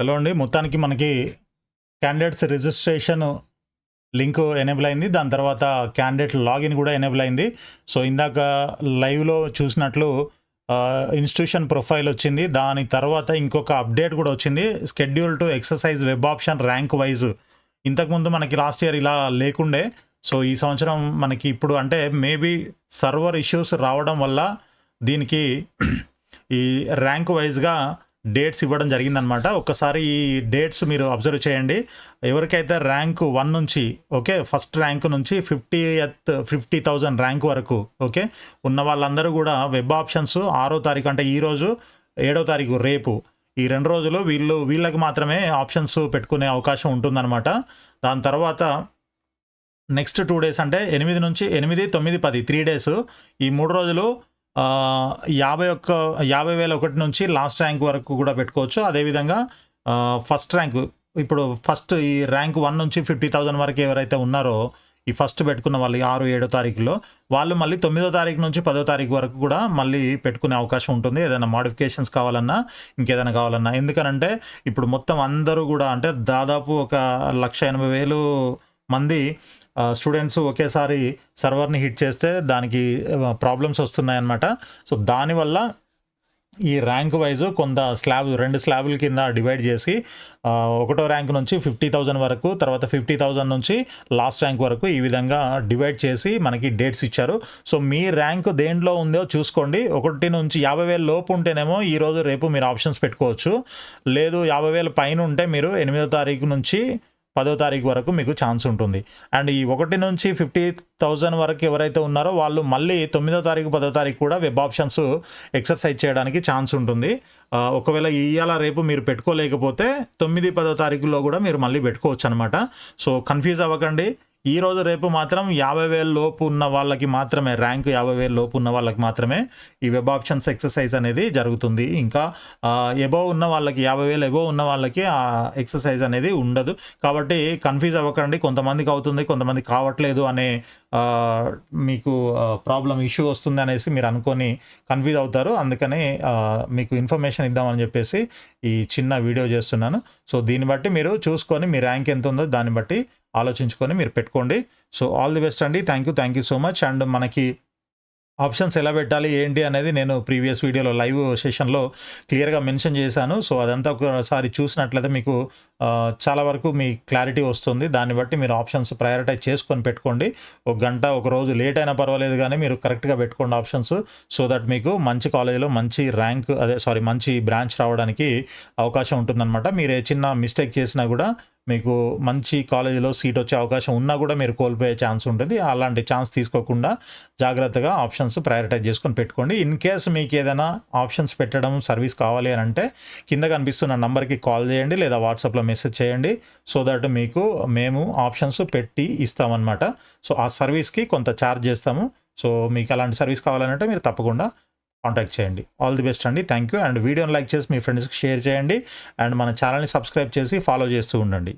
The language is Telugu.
హలో అండి. మొత్తానికి మనకి క్యాండిడేట్స్ రిజిస్ట్రేషన్ లింక్ ఎనేబుల్ అయింది. దాని తర్వాత క్యాండిడేట్ లాగిన్ కూడా ఎనేబుల్ అయింది. సో ఇందాక లైవ్లో చూసినట్లు ఇన్స్టిట్యూషన్ ప్రొఫైల్ వచ్చింది. దాని తర్వాత ఇంకొక అప్డేట్ కూడా వచ్చింది. Schedule to exercise web option rank wise ఇంతకుముందు మనకి లాస్ట్ ఇయర్ ఇలా లేకుండే. సో ఈ సంవత్సరం మనకి ఇప్పుడు అంటే మేబీ సర్వర్ ఇష్యూస్ రావడం వల్ల దీనికి ఈ ర్యాంక్ వైజ్గా డేట్స్ ఇవ్వడం జరిగిందనమాట. ఒక్కసారి ఈ డేట్స్ మీరు అబ్జర్వ్ చేయండి. ఎవరికైతే ర్యాంక్ వన్ నుంచి ఓకే ఫస్ట్ ర్యాంక్ నుంచి ఫిఫ్టీ ఎత్ ఫిఫ్టీ థౌజండ్ ర్యాంక్ వరకు ఓకే ఉన్న వాళ్ళందరూ కూడా వెబ్ ఆప్షన్స్ ఆరో తారీఖు అంటే ఈరోజు ఏడో తారీఖు రేపు ఈ రెండు రోజులు వీళ్ళు వీళ్ళకి మాత్రమే ఆప్షన్స్ పెట్టుకునే అవకాశం ఉంటుందన్నమాట దాని తర్వాత నెక్స్ట్ టూ డేస్ అంటే ఎనిమిది నుంచి ఎనిమిది తొమ్మిది పది త్రీ డేస్ ఈ మూడు రోజులు యాభై ఒక్క యాభై వేల ఒకటి నుంచి లాస్ట్ ర్యాంక్ వరకు కూడా పెట్టుకోవచ్చు. అదేవిధంగా ఫస్ట్ ర్యాంక్ ఇప్పుడు ఫస్ట్ ఈ ర్యాంక్ వన్ నుంచి ఫిఫ్టీ థౌజండ్ వరకు ఎవరైతే ఉన్నారో ఈ ఫస్ట్ పెట్టుకున్న వాళ్ళు ఈ ఆరు ఏడో తారీఖులో వాళ్ళు మళ్ళీ తొమ్మిదో తారీఖు నుంచి పదో తారీఖు వరకు కూడా మళ్ళీ పెట్టుకునే అవకాశం ఉంటుంది. ఏదైనా మాడిఫికేషన్స్ కావాలన్నా ఇంకేదైనా కావాలన్నా. ఎందుకనంటే ఇప్పుడు మొత్తం అందరూ కూడా అంటే దాదాపు ఒక లక్ష ఎనభై వేలు మంది స్టూడెంట్స్ ఒకేసారి సర్వర్ని హిట్ చేస్తే దానికి ప్రాబ్లమ్స్ వస్తున్నాయన్నమాట. సో దానివల్ల ఈ ర్యాంక్ వైజ్ కొంత స్లాబ్ రెండు స్లాబుల కింద డివైడ్ చేసి ఒకటో ర్యాంక్ నుంచి ఫిఫ్టీ థౌజండ్ వరకు తర్వాత ఫిఫ్టీ థౌజండ్ నుంచి లాస్ట్ ర్యాంక్ వరకు ఈ విధంగా డివైడ్ చేసి మనకి డేట్స్ ఇచ్చారు. సో మీ ర్యాంక్ దేంట్లో ఉందో చూసుకోండి. ఒకటి నుంచి యాభై వేల లోపు ఉంటేనేమో ఈ రోజు రేపు మీరు ఆప్షన్స్ పెట్టుకోవచ్చు. లేదు యాభై వేల పైన ఉంటే మీరు ఎనిమిదో తారీఖు నుంచి పదో తారీఖు వరకు మీకు ఛాన్స్ ఉంటుంది. అండ్ ఈ ఒకటి నుంచి ఫిఫ్టీ థౌజండ్ వరకు ఎవరైతే ఉన్నారో వాళ్ళు మళ్ళీ తొమ్మిదో తారీఖు పదో తారీఖు కూడా వెబ్ ఆప్షన్స్ ఎక్సర్సైజ్ చేయడానికి ఛాన్స్ ఉంటుంది. ఒకవేళ ఇవాళ రేపు మీరు పెట్టుకోలేకపోతే తొమ్మిది పదో తారీఖులో కూడా మీరు మళ్ళీ పెట్టుకోవచ్చు అనమాట సో కన్ఫ్యూజ్ అవ్వకండి. ఈ రోజు రేపు మాత్రం యాభై వేల లోపు ఉన్న వాళ్ళకి మాత్రమే ర్యాంక్ యాభై వేల లోపు ఉన్న వాళ్ళకి మాత్రమే ఈ వెబ్ ఆప్షన్స్ ఎక్సర్సైజ్ అనేది జరుగుతుంది. ఇంకా ఎబో ఉన్న వాళ్ళకి యాభై వేలు ఎబో ఉన్న వాళ్ళకి ఆ ఎక్సర్సైజ్ అనేది ఉండదు. కాబట్టి కన్ఫ్యూజ్ అవ్వకండి. కొంతమందికి అవుతుంది కొంతమంది కావట్లేదు అనే మీకు ప్రాబ్లం ఇష్యూ వస్తుంది అనేసి మీరు అనుకొని కన్ఫ్యూజ్ అవుతారు. అందుకని మీకు ఇన్ఫర్మేషన్ ఇద్దామని చెప్పేసి ఈ చిన్న వీడియో చేస్తున్నాను. సో దీన్ని బట్టి మీరు చూసుకొని మీ ర్యాంక్ ఎంత ఉందో దాన్ని బట్టి ఆలోచించుకొని మీరు పెట్టుకోండి. సో ఆల్ ది బెస్ట్ అండి. Thank you thank you so much and మనకి ఆప్షన్స్ ఎలా పెట్టాలి ఏంటి అనేది నేను ప్రీవియస్ వీడియోలో లైవ్ సెషన్లో క్లియర్గా మెన్షన్ చేశాను. సో అదంతా ఒకసారి చూసినట్లయితే మీకు చాలా వరకు మీ క్లారిటీ వస్తుంది. దాన్ని బట్టి మీరు ఆప్షన్స్ ప్రయారిటైజ్ చేసుకొని పెట్టుకోండి. ఒక గంట ఒక రోజు లేట్ అయినా పర్వాలేదు కానీ మీరు కరెక్ట్గా పెట్టుకోండి ఆప్షన్స్ సో దట్ మీకు మంచి కాలేజీలో మంచి ర్యాంక్ అదే సారీ మంచి బ్రాంచ్ రావడానికి అవకాశం ఉంటుందన్నమాట. మీరు ఏ చిన్న మిస్టేక్ చేసినా కూడా మీకు మంచి కాలేజీలో సీట్ వచ్చే అవకాశం ఉన్నా కూడా మీరు కోల్పోయే ఛాన్స్ ఉంటుంది. అలాంటి ఛాన్స్ తీసుకోకుండా జాగ్రత్తగా ఆప్షన్స్ ప్రయారిటైజ్ చేసుకొని పెట్టుకోండి. ఇన్ కేస్ మీకు ఏదైనా ఆప్షన్స్ పెట్టడం సర్వీస్ కావాలి అని అంటే కింద కనిపిస్తున్న నంబర్కి కాల్ చేయండి లేదా వాట్సాప్లో మెసేజ్ చేయండి. సో దట్ మీకు మేము ఆప్షన్స్ పెట్టి ఇస్తామన్నమాట. సో ఆ సర్వీస్కి కొంత ఛార్జ్ చేస్తాము. సో మీకు అలాంటి సర్వీస్ కావాలంటే మీరు తప్పకుండా కాంటాక్ట్ చేయండి. ఆల్ ది బెస్ట్ అండి. థ్యాంక్ యూ అండ్ వీడియోని లైక్ చేసి మీ ఫ్రెండ్స్కి షేర్ చేయండి. అండ్ మన ఛానల్ని సబ్స్క్రైబ్ చేసి ఫాలో చేస్తూ ఉండండి.